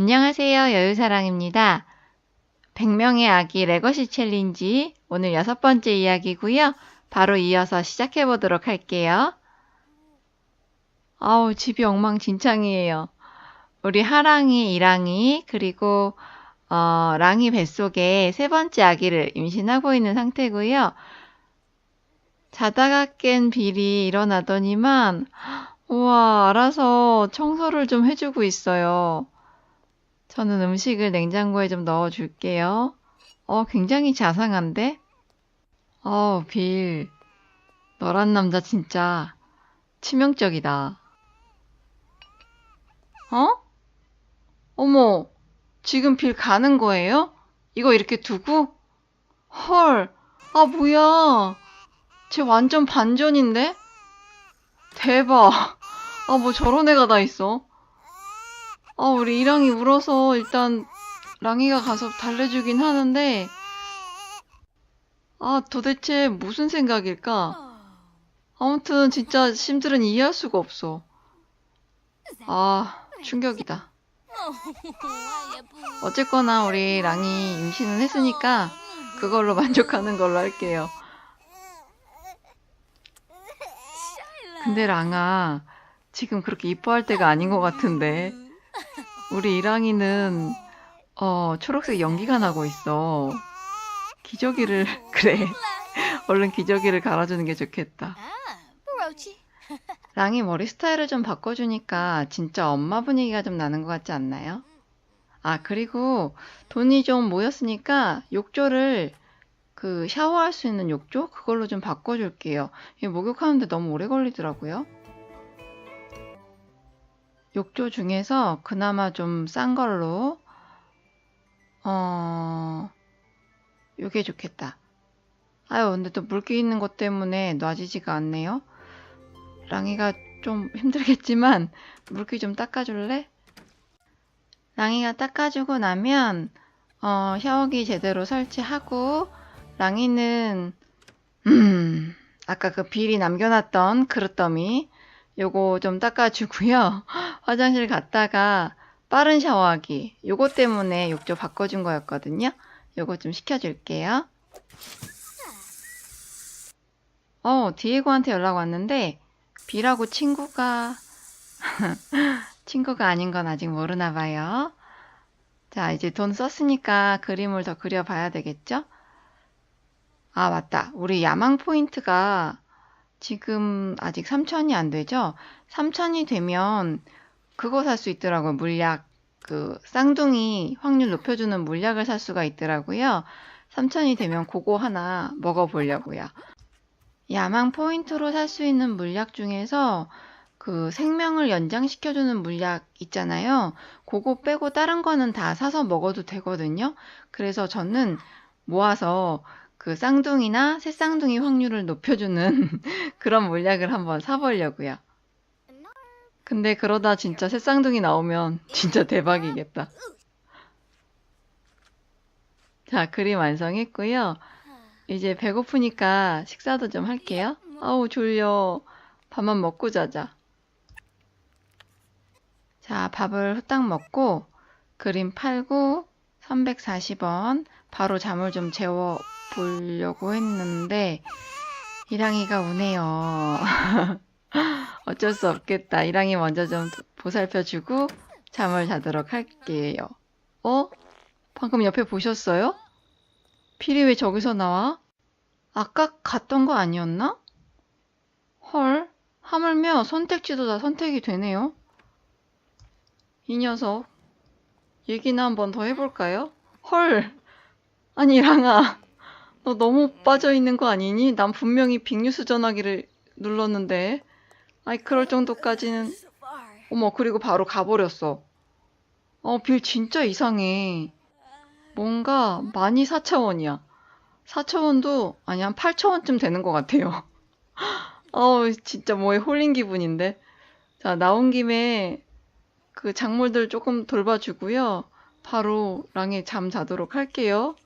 안녕하세요. 여유사랑입니다. 100명의 아기 레거시 챌린지 오늘 여섯 번째 이야기고요. 바로 이어서 시작해 보도록 할게요. 아우, 집이 엉망진창이에요. 우리 하랑이, 이랑이, 그리고 어, 랑이 뱃속에 세 번째 아기를 임신하고 있는 상태고요. 자다가 깬 빌이 일어나더니만 우와, 알아서 청소를 좀 해주고 있어요. 저는 음식을 냉장고에 좀 넣어줄게요. 어, 굉장히 자상한데? 어, 빌. 너란 남자 진짜 치명적이다. 어? 어머, 지금 빌 가는 거예요? 이거 이렇게 두고? 헐, 아, 뭐야. 쟤 완전 반전인데? 대박. 아, 뭐 저런 애가 다 있어. 아, 우리 이랑이 울어서 일단 랑이가 가서 달래주긴 하는데, 아, 도대체 무슨 생각일까? 아무튼 진짜 심들은 이해할 수가 없어. 아, 충격이다. 어쨌거나 우리 랑이 임신을 했으니까 그걸로 만족하는 걸로 할게요. 근데 랑아, 지금 그렇게 이뻐할 때가 아닌 것 같은데. 우리 이랑이는 어, 초록색 연기가 나고 있어. 기저귀를 그래. 얼른 기저귀를 갈아주는 게 좋겠다. 랑이 머리 스타일을 좀 바꿔주니까 진짜 엄마 분위기가 좀 나는 것 같지 않나요? 아, 그리고 돈이 좀 모였으니까 욕조를 그 샤워할 수 있는 욕조? 그걸로 좀 바꿔줄게요. 이 목욕하는데 너무 오래 걸리더라고요. 욕조 중에서 그나마 좀 싼 걸로 어 요게 좋겠다. 아유 근데 또 물기 있는 것 때문에 놔지지가 않네요. 랑이가 좀 힘들겠지만 물기 좀 닦아줄래? 랑이가 닦아주고 나면 어, 샤워기 제대로 설치하고 랑이는 음 아까 그 비리 남겨놨던 그릇더미 요거 좀 닦아주고요. 화장실 갔다가 빠른 샤워하기. 요거 때문에 욕조 바꿔준 거였거든요. 요거 좀 시켜줄게요. 어, 디에고한테 연락 왔는데, 비라고 친구가, 친구가 아닌 건 아직 모르나 봐요. 자, 이제 돈 썼으니까 그림을 더 그려봐야 되겠죠? 아, 맞다. 우리 야망 포인트가 지금 아직 3천이 안 되죠? 3천이 되면 그거 살 수 있더라고요. 물약. 그 쌍둥이 확률 높여주는 물약을 살 수가 있더라고요. 3천이 되면 그거 하나 먹어보려고요. 야망 포인트로 살 수 있는 물약 중에서 그 생명을 연장시켜주는 물약 있잖아요. 그거 빼고 다른 거는 다 사서 먹어도 되거든요. 그래서 저는 모아서 그 쌍둥이나 새쌍둥이 확률을 높여주는 그런 물약을 한번 사보려고요. 근데 그러다 진짜 새쌍둥이 나오면 진짜 대박이겠다. 자, 그림 완성했고요. 이제 배고프니까 식사도 좀 할게요. 아우, 졸려. 밥만 먹고 자자. 자, 밥을 후딱 먹고 그림 팔고 340원 바로 잠을 좀 재워 보려고 했는데 이랑이가 우네요. 어쩔 수 없겠다. 이랑이 먼저 좀 보살펴주고 잠을 자도록 할게요. 어? 방금 옆에 보셨어요? 필이 왜 저기서 나와? 아까 갔던 거 아니었나? 헐, 하물며 선택지도 다 선택이 되네요. 이 녀석. 얘기나 한번 더 해볼까요? 헐, 아니, 이랑아. 너 너무 빠져 있는 거 아니니? 난 분명히 빅뉴스 전화기를 눌렀는데. 아이, 그럴 정도까지는. 어머, 그리고 바로 가버렸어. 어, 빌 진짜 이상해. 뭔가 많이 4차원이야. 4차원도, 아니, 한 8차원쯤 되는 것 같아요. 어우, 진짜 뭐에 홀린 기분인데. 자, 나온 김에 그 작물들 조금 돌봐주고요. 바로 랑에 잠 자도록 할게요.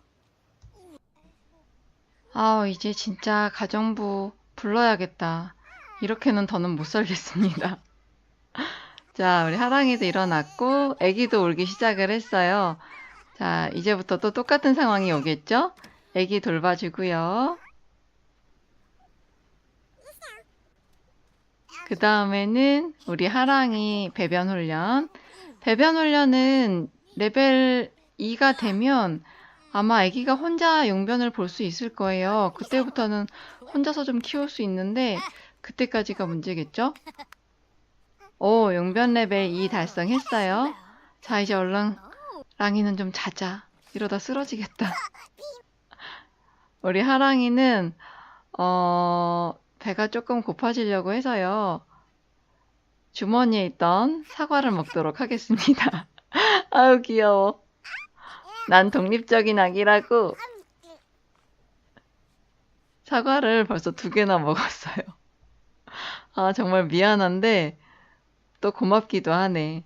아, 이제 진짜 가정부 불러야겠다. 이렇게는 더는 못 살겠습니다. 자, 우리 하랑이도 일어났고, 애기도 울기 시작을 했어요. 자, 이제부터 또 똑같은 상황이 오겠죠? 애기 돌봐주고요. 그 다음에는 우리 하랑이 배변 훈련. 배변 훈련은 레벨 2가 되면 아마 아기가 혼자 용변을 볼 수 있을 거예요. 그때부터는 혼자서 좀 키울 수 있는데 그때까지가 문제겠죠? 오, 용변 레벨 2 달성했어요. 자, 이제 얼른 랑이는 좀 자자. 이러다 쓰러지겠다. 우리 하랑이는 어, 배가 조금 고파지려고 해서요. 주머니에 있던 사과를 먹도록 하겠습니다. 아유, 귀여워. 난 독립적인 아기라고 사과를 벌써 두 개나 먹었어요. 아, 정말 미안한데 또 고맙기도 하네.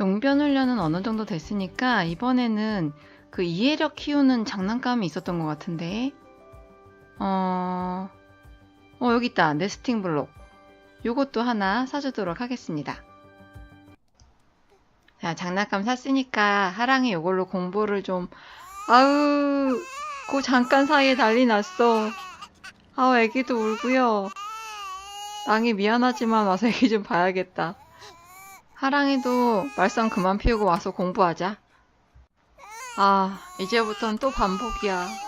용변 훈련은 어느 정도 됐으니까 이번에는 그 이해력 키우는 장난감이 있었던 것 같은데. 어, 어, 여기 있다. 네스팅 블록. 요것도 하나 사주도록 하겠습니다. 자, 장난감 샀으니까 하랑이 요걸로 공부를 좀, 아우, 그 잠깐 사이에 난리 났어. 아우, 애기도 울고요. 랑이 미안하지만 와서 애기 좀 봐야겠다. 하랑이도 말썽 그만 피우고 와서 공부하자. 아, 이제부턴 또 반복이야.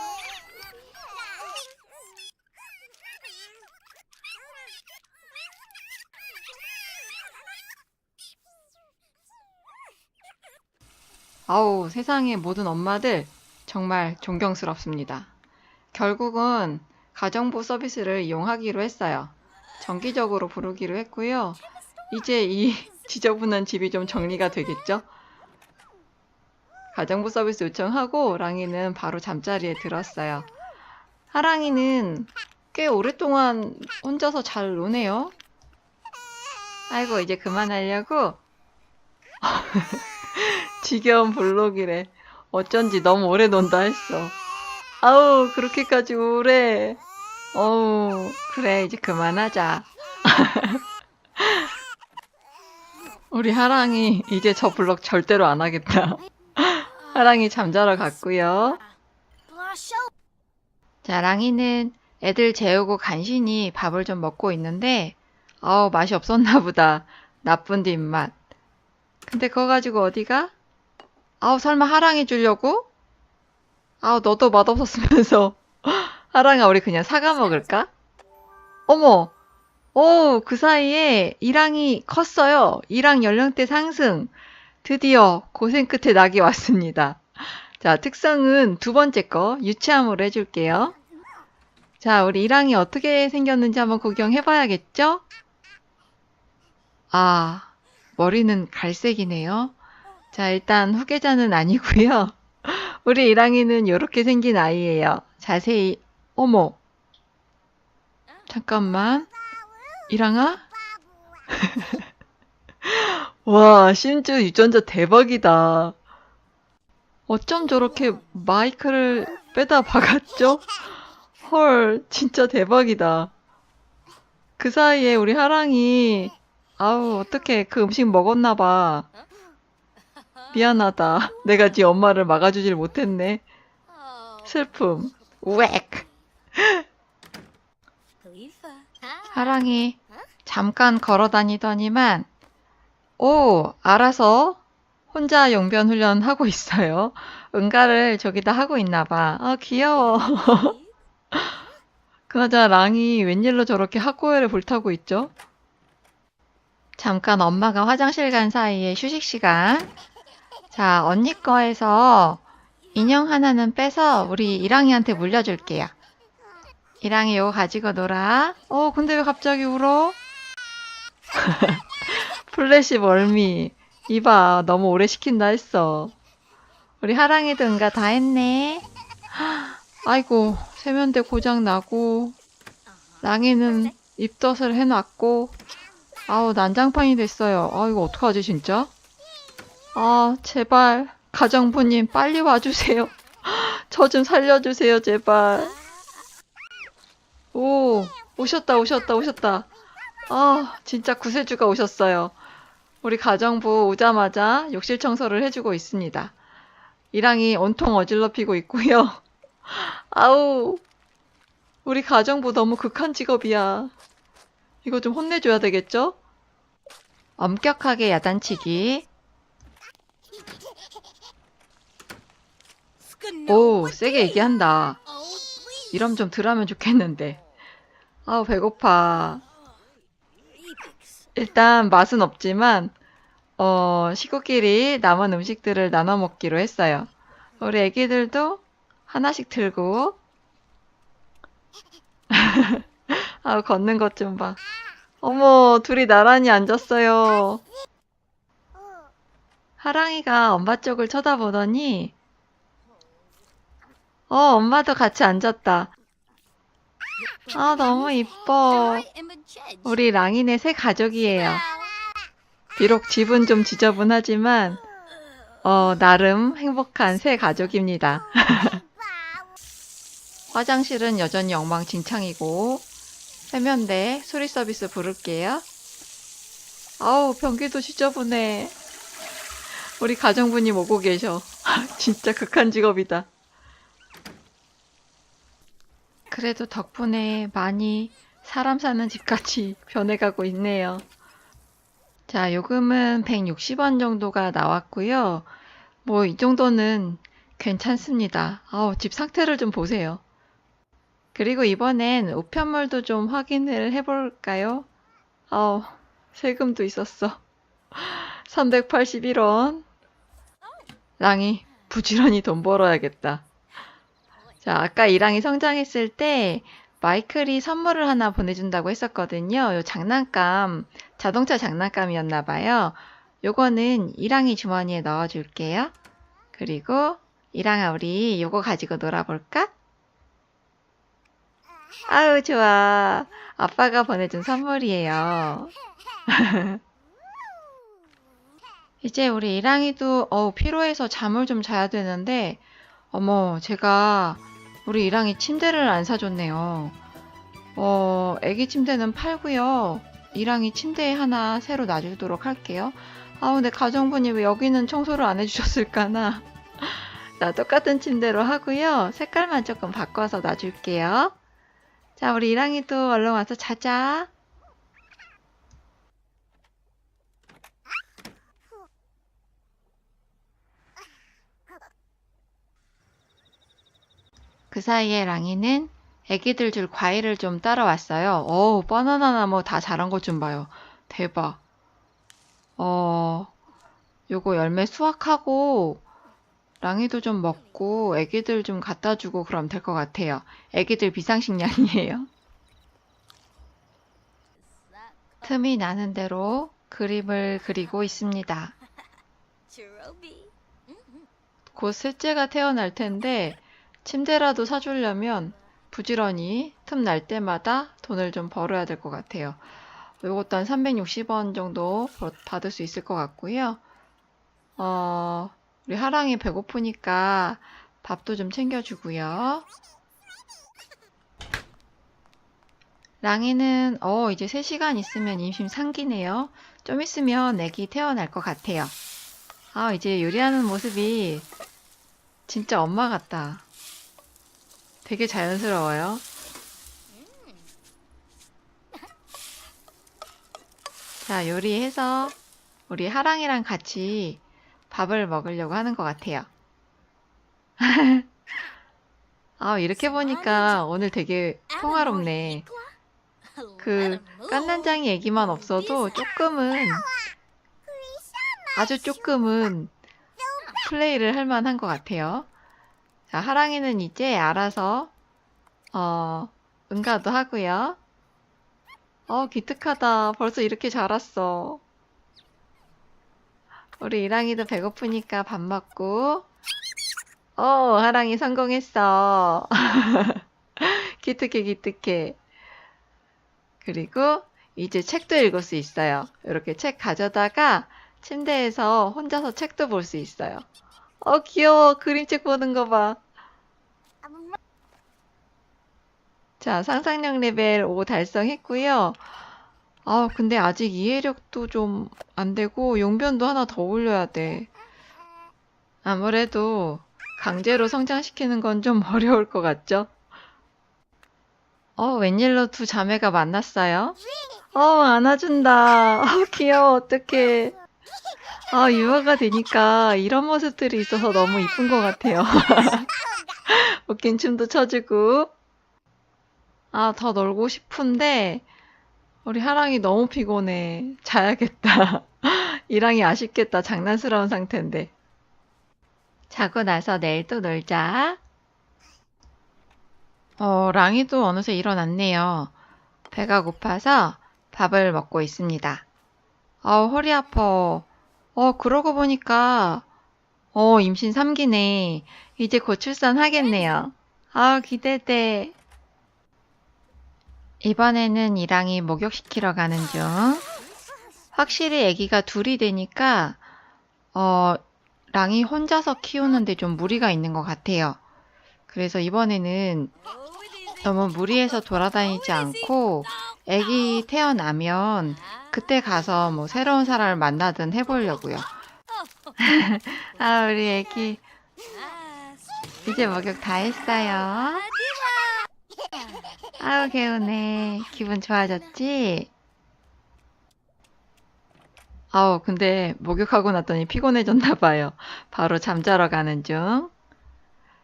아우, 세상의 모든 엄마들 정말 존경스럽습니다. 결국은 가정부 서비스를 이용하기로 했어요. 정기적으로 부르기로 했고요. 이제 이 지저분한 집이 좀 정리가 되겠죠? 가정부 서비스 요청하고 랑이는 바로 잠자리에 들었어요. 하랑이는 꽤 오랫동안 혼자서 잘 노네요. 아이고, 이제 그만하려고. 지겨운 블록이래. 어쩐지 너무 오래 논다 했어. 아우, 그렇게까지 오래. 어우, 그래, 이제 그만하자. 우리 하랑이 이제 저 블록 절대로 안 하겠다. 하랑이 잠자러 갔고요. 자, 랑이는 애들 재우고 간신히 밥을 좀 먹고 있는데, 아우, 맛이 없었나 보다. 나쁜 뒷맛. 근데 그거 가지고 어디가? 아우, 설마 하랑이 주려고? 아우, 너도 맛없었으면서. 하랑아, 우리 그냥 사과 먹을까? 어머! 오, 그 사이에 이랑이 컸어요. 이랑 연령대 상승. 드디어 고생 끝에 낙이 왔습니다. 자, 특성은 두 번째 거 유치함으로 해줄게요. 자, 우리 이랑이 어떻게 생겼는지 한번 구경해 봐야겠죠? 아, 머리는 갈색이네요. 자, 일단 후계자는 아니고요. 우리 이랑이는 이렇게 생긴 아이예요. 자세히, 어머. 잠깐만. 이랑아? 와, 심지어 유전자 대박이다. 어쩜 저렇게 마이크를 빼다 박았죠? 헐, 진짜 대박이다. 그 사이에 우리 하랑이, 아우, 어떡해. 그 음식 먹었나 봐. 미안하다. 내가 네 엄마를 막아주질 못했네. 슬픔. 웩. 하랑이 잠깐 걸어 다니더니만, 오, 알아서 혼자 용변 훈련 하고 있어요. 응가를 저기다 하고 있나 봐. 아, 귀여워. 그나저나 랑이 웬일로 저렇게 학고열에 불타고 있죠? 잠깐 엄마가 화장실 간 사이에 휴식 시간. 자, 언니 거에서 인형 하나는 빼서 우리 이랑이한테 물려줄게요. 이랑이 이거 가지고 놀아. 어, 근데 왜 갑자기 울어? 플래시 멀미. 이봐, 너무 오래 시킨다 했어. 우리 하랑이도 응가 다 했네. 아이고, 세면대 고장 나고, 랑이는 입덧을 해놨고, 아우, 난장판이 됐어요. 아, 이거 어떡하지, 진짜? 아, 제발, 가정부님, 빨리 와주세요. 저 좀 살려주세요, 제발. 오, 오셨다, 오셨다, 오셨다. 아, 진짜 구세주가 오셨어요. 우리 가정부 오자마자 욕실 청소를 해주고 있습니다. 이랑이 온통 어질러피고 있고요. 아우, 우리 가정부 너무 극한 직업이야. 이거 좀 혼내줘야 되겠죠? 엄격하게 야단치기. 오, 세게 얘기한다. 이럼 좀 덜하면 좋겠는데. 아우, 배고파. 일단 맛은 없지만, 어, 식구끼리 남은 음식들을 나눠 먹기로 했어요. 우리 애기들도 하나씩 들고, 아우, 걷는 것 좀 봐. 어머, 둘이 나란히 앉았어요. 하랑이가 엄마 쪽을 쳐다보더니, 어, 엄마도 같이 앉았다. 아, 너무 이뻐. 우리 랑이네 새 가족이에요. 비록 집은 좀 지저분하지만, 어, 나름 행복한 새 가족입니다. 화장실은 여전히 엉망진창이고, 세면대 수리 서비스 부를게요. 아우, 변기도 지저분해. 우리 가정분이 오고 계셔. 진짜 극한 직업이다. 그래도 덕분에 많이 사람 사는 집같이 변해가고 있네요. 자, 요금은 160원 정도가 나왔고요. 뭐, 이 정도는 괜찮습니다. 아우, 집 상태를 좀 보세요. 그리고 이번엔 우편물도 좀 확인을 해볼까요? 아우, 세금도 있었어. 381원. 랑이 부지런히 돈 벌어야겠다. 자, 아까 이랑이 성장했을 때 마이클이 선물을 하나 보내준다고 했었거든요. 요 장난감, 자동차 장난감이었나 봐요. 요거는 이랑이 주머니에 넣어줄게요. 그리고 이랑아, 우리 요거 가지고 놀아볼까? 아유, 좋아. 아빠가 보내준 선물이에요. 이제 우리 이랑이도 어우 피로해서 잠을 좀 자야 되는데 어머 제가 우리 이랑이 침대를 안 사줬네요. 어 애기 침대는 팔고요. 이랑이 침대 하나 새로 놔주도록 할게요. 아우 근데 가정분이 왜 여기는 청소를 안 해주셨을까나. 자 똑같은 침대로 하고요. 색깔만 조금 바꿔서 놔줄게요. 자 우리 이랑이도 얼른 와서 자자. 그 사이에 랑이는 애기들 줄 과일을 좀 따라왔어요. 어우, 바나나 나무 다 자란 것 좀 봐요. 대박. 어, 요거 열매 수확하고 랑이도 좀 먹고 애기들 좀 갖다 주고 그럼 될 것 같아요. 애기들 비상식량이에요. 틈이 나는 대로 그림을 그리고 있습니다. 곧 셋째가 태어날 텐데 침대라도 사주려면 부지런히 틈 날 때마다 돈을 좀 벌어야 될 것 같아요. 요것도 한 360원 정도 벌- 받을 수 있을 것 같고요. 어, 우리 하랑이 배고프니까 밥도 좀 챙겨주고요. 랑이는 어 이제 3시간 있으면 임신 상기네요. 좀 있으면 애기 태어날 것 같아요. 아 이제 요리하는 모습이 진짜 엄마 같다. 되게 자연스러워요. 자, 요리해서 우리 하랑이랑 같이 밥을 먹으려고 하는 것 같아요. 아, 이렇게 보니까 오늘 되게 통화롭네. 그 깐난장이 얘기만 없어도 조금은 아주 조금은 플레이를 할 만한 것 같아요. 자, 하랑이는 이제 알아서 어, 응가도 하고요. 어, 기특하다. 벌써 이렇게 자랐어. 우리 이랑이도 배고프니까 밥 먹고. 어, 하랑이 성공했어. 기특해, 기특해. 그리고 이제 책도 읽을 수 있어요. 이렇게 책 가져다가 침대에서 혼자서 책도 볼 수 있어요. 어, 귀여워. 그림책 보는 거 봐. 자, 상상력 레벨 5 달성했고요. 아, 근데 아직 이해력도 좀 안 되고 용변도 하나 더 올려야 돼. 아무래도 강제로 성장시키는 건 좀 어려울 것 같죠? 어, 웬일로 두 자매가 만났어요? 어, 안아준다. 어, 귀여워, 어떡해. 아, 유아가 되니까 이런 모습들이 있어서 너무 이쁜 것 같아요. 웃긴 춤도 춰주고. 아, 더 놀고 싶은데, 우리 하랑이 너무 피곤해. 자야겠다. 이랑이 아쉽겠다. 장난스러운 상태인데. 자고 나서 내일 또 놀자. 어, 랑이도 어느새 일어났네요. 배가 고파서 밥을 먹고 있습니다. 어, 허리 아파. 어, 그러고 보니까, 어, 임신 3기네. 이제 곧 출산하겠네요. 아, 기대돼. 이번에는 이랑이 목욕시키러 가는 중. 확실히 아기가 둘이 되니까, 어, 랑이 혼자서 키우는데 좀 무리가 있는 것 같아요. 그래서 이번에는 너무 무리해서 돌아다니지 않고, 아기 태어나면 그때 가서 뭐 새로운 사람을 만나든 해보려고요. 아, 우리 아기 이제 목욕 다 했어요. 아우, 개운해. 기분 좋아졌지? 아우, 근데 목욕하고 났더니 피곤해졌나 봐요. 바로 잠자러 가는 중.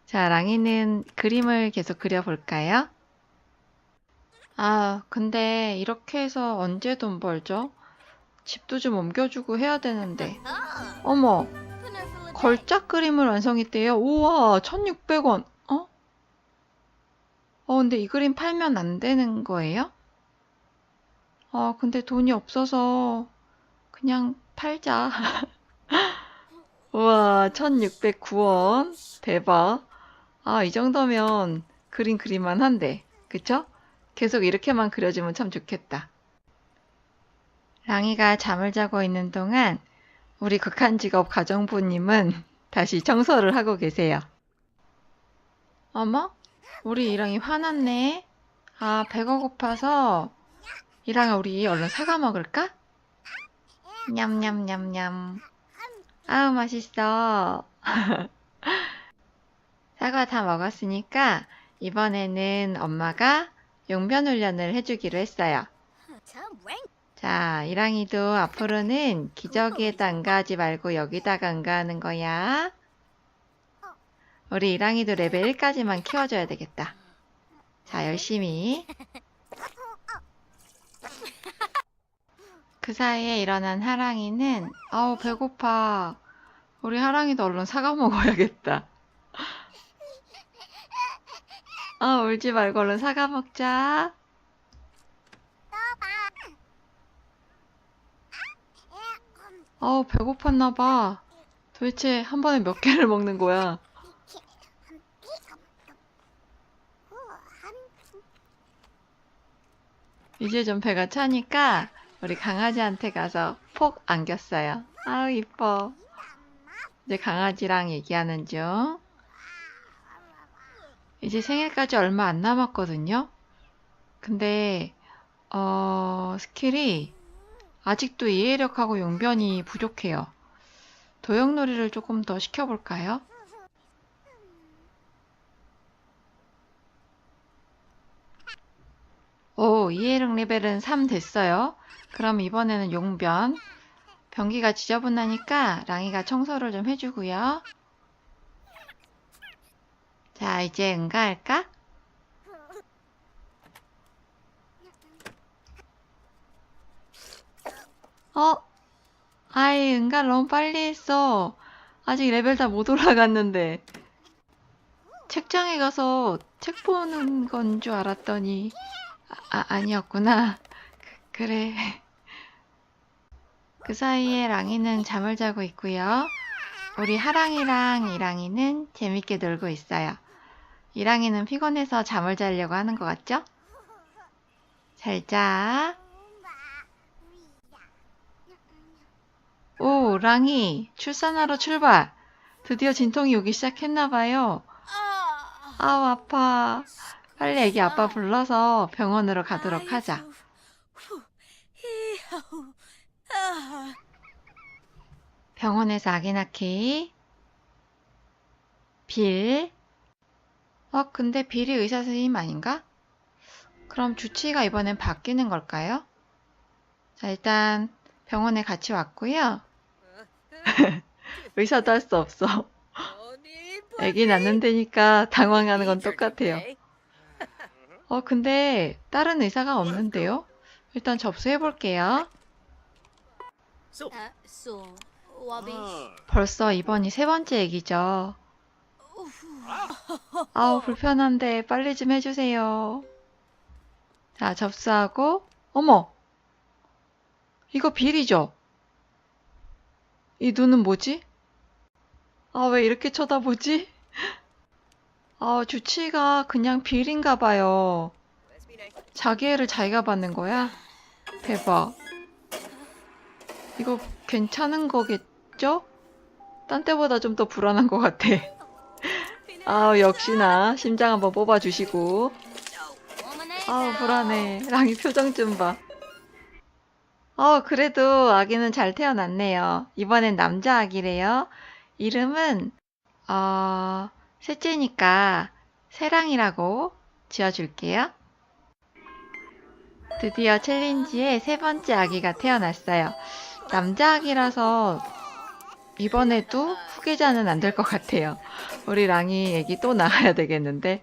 자, 랑이는 그림을 계속 그려볼까요? 아, 근데 이렇게 해서 언제 돈 벌죠? 집도 좀 옮겨주고 해야 되는데. 어머, 걸작 그림을 완성했대요. 우와, 1600원. 어? 어, 근데 이 그림 팔면 안 되는 거예요? 아, 근데 돈이 없어서 그냥 팔자. 우와, 1609원. 대박. 아, 이 정도면 그림 그릴만 한데. 그쵸? 계속 이렇게만 그려주면 참 좋겠다. 랑이가 잠을 자고 있는 동안 우리 극한 직업 가정부님은 다시 청소를 하고 계세요. 어머? 우리 이랑이 화났네. 아, 배가 고파서 이랑아 우리 얼른 사과 먹을까? 냠냠냠냠. 아우 맛있어. 사과 다 먹었으니까 이번에는 엄마가 용변 훈련을 해주기로 했어요. 자, 이랑이도 앞으로는 기저귀에다 응가하지 말고 여기다가 응가하는 거야. 우리 이랑이도 레벨 1까지만 키워줘야 되겠다. 자, 열심히. 그 사이에 일어난 하랑이는, 아우, 배고파. 우리 하랑이도 얼른 사과 먹어야겠다. 아, 울지 말고 얼른 사과 먹자. 아우, 배고팠나 봐. 도대체 한 번에 몇 개를 먹는 거야? 이제 좀 배가 차니까 우리 강아지한테 가서 폭 안겼어요. 아우, 이뻐. 이제 강아지랑 얘기하는 중. 이제 생일까지 얼마 안 남았거든요. 근데, 어, 스킬이 아직도 이해력하고 용변이 부족해요. 도형놀이를 조금 더 시켜볼까요? 오, 이해력 레벨은 3 됐어요. 그럼 이번에는 용변. 변기가 지저분하니까 랑이가 청소를 좀 해주고요. 자, 이제 응가할까? 어? 아이, 응가 너무 빨리 했어. 아직 레벨 다 못 올라갔는데. 책장에 가서 책 보는 건 줄 알았더니, 아, 아니었구나. 그, 그래. 그 사이에 랑이는 잠을 자고 있고요. 우리 하랑이랑 이랑이는 재밌게 놀고 있어요. 이랑이는 피곤해서 잠을 자려고 하는 것 같죠? 잘 자. 오, 랑이, 출산하러 출발. 드디어 진통이 오기 시작했나봐요. 아우, 아파. 빨리 애기 아빠 불러서 병원으로 가도록 하자. 병원에서 아기 낳기. 빌. 어, 근데 빌이 의사 선생님 아닌가? 그럼 주치의가 이번엔 바뀌는 걸까요? 자, 일단 병원에 같이 왔고요. 의사도 할 수 없어. 아기 낳는 데니까 당황하는 건 똑같아요. 어, 근데 다른 의사가 없는데요? 일단 접수해 볼게요. 아. 벌써 이번이 세 번째 얘기죠. 아우, 불편한데 빨리 좀 해주세요. 자, 접수하고, 어머! 이거 빌이죠? 이 눈은 뭐지? 아, 왜 이렇게 쳐다보지? 아, 주치가 그냥 빌인가 봐요. 자기 애를 자기가 받는 거야? 대박. 이거 괜찮은 거겠죠? 딴 때보다 좀 더 불안한 것 같아. 아 역시나 심장 한번 뽑아주시고. 아우 불안해. 랑이 표정 좀 봐. 어 그래도 아기는 잘 태어났네요. 이번엔 남자 아기래요. 이름은 어 셋째니까 세랑이라고 지어줄게요. 드디어 챌린지의 세 번째 아기가 태어났어요. 남자 아기라서 이번에도 후계자는 안 될 것 같아요. 우리 랑이 애기 또 나가야 되겠는데.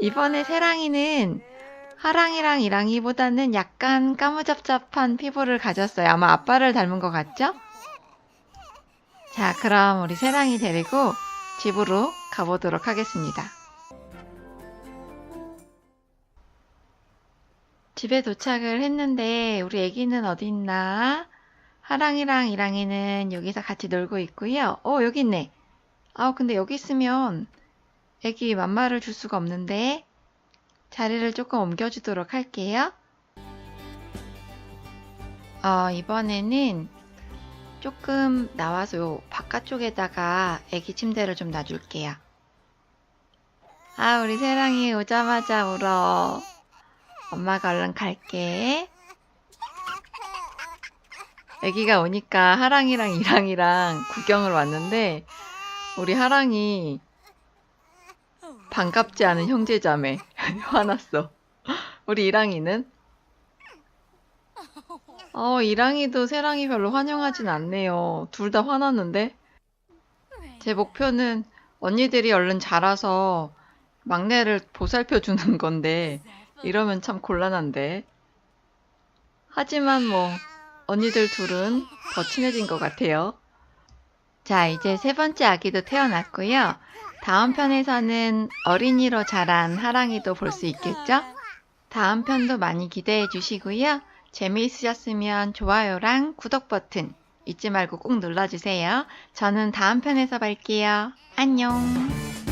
이번에 세랑이는 하랑이랑 이랑이보다는 약간 까무잡잡한 피부를 가졌어요. 아마 아빠를 닮은 것 같죠? 자, 그럼 우리 세랑이 데리고 집으로 가보도록 하겠습니다. 집에 도착을 했는데 우리 애기는 어디 있나? 하랑이랑 이랑이는 여기서 같이 놀고 있고요. 어, 여기 있네. 아우, 근데 여기 있으면 애기 맘마를 줄 수가 없는데 자리를 조금 옮겨주도록 할게요. 어, 이번에는 조금 나와서 요 바깥쪽에다가 애기 침대를 좀 놔줄게요. 아, 우리 세랑이 오자마자 울어. 엄마가 얼른 갈게. 아기가 오니까 하랑이랑 이랑이랑 구경을 왔는데 우리 하랑이 반갑지 않은 형제자매 화났어. 우리 이랑이는 어 이랑이도 세랑이 별로 환영하진 않네요. 둘 다 화났는데 제 목표는 언니들이 얼른 자라서 막내를 보살펴 주는 건데 이러면 참 곤란한데 하지만 뭐 언니들 둘은 더 친해진 것 같아요. 자, 이제 세 번째 아기도 태어났고요. 다음 편에서는 어린이로 자란 하랑이도 볼 수 있겠죠? 다음 편도 많이 기대해 주시고요. 재미있으셨으면 좋아요랑 구독 버튼 잊지 말고 꼭 눌러주세요. 저는 다음 편에서 뵐게요. 안녕!